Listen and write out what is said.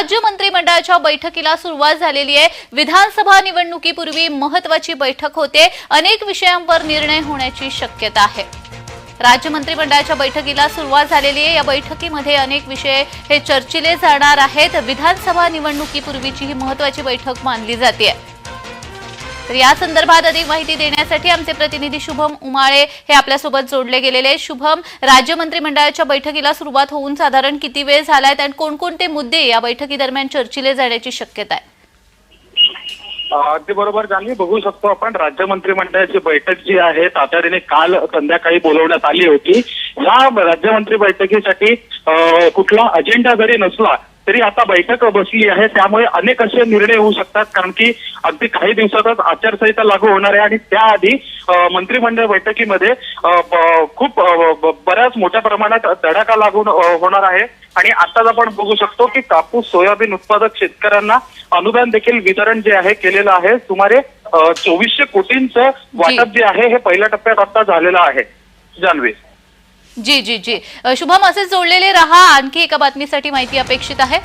राज्य मंत्रिमंडळाच्या बैठकीला सुरुवात झालेली आहे. विधानसभा निवडणुकीपूर्वी महत्वाची बैठक होते. अनेक विषयांवर निर्णय होण्याची शक्यता आहे. राज्य मंत्रिमंडळाच्या बैठकीला सुरुवात झालेली आहे. या बैठकीमध्ये अनेक विषय हे चर्चिले जाणार आहेत. विधानसभा निवडणुकीपूर्वीची ही महत्वाची बैठक मानली जाते. तर या संदर्भात अधिक माहिती देण्यासाठी आमचे प्रतिनिधी शुभम उमाळे हे आपल्यासोबत जोडले गेलेले शुभम राज्य मंत्रिमंडळाच्या बैठकीला सुरुवात होऊन साधारण किती वेळ झालाय आणि कोणकोणते मुद्दे या बैठकीदरम्यान चर्चिले जाण्याची शक्यता आहे? अगदी बरोबर जाणवी बघू शकतो आपण. राज्य मंत्रिमंडळाची बैठक जी आहे तातडीने काल संध्याकाळी बोलवण्यात आली होती. या राज्य मंत्री बैठकीसाठी कुठला अजेंडा जरी नसला तरी आता बैठक बसली आहे त्यामुळे अनेक असे निर्णय होऊ शकतात कारण की अगदी काही दिवसातच आचारसंहिता लागू होणार आहे आणि त्याआधी मंत्रिमंडळ बैठकीमध्ये खूप बऱ्याच मोठ्या प्रमाणात तडाखा लागून होणार आहे. आणि आताच आपण बघू शकतो की कापूस सोयाबीन उत्पादक शेतकऱ्यांना अनुदान देखील वितरण जे आहे केलेलं आहे. सुमारे चोवीसशे कोटींचं वाटप जे आहे हे पहिल्या टप्प्यात आता झालेलं आहे. जान्हवी. जी जी जी. शुभम असेच जोडलेले रहा. आणखी एका बातमीसाठी माहिती अपेक्षित आहे.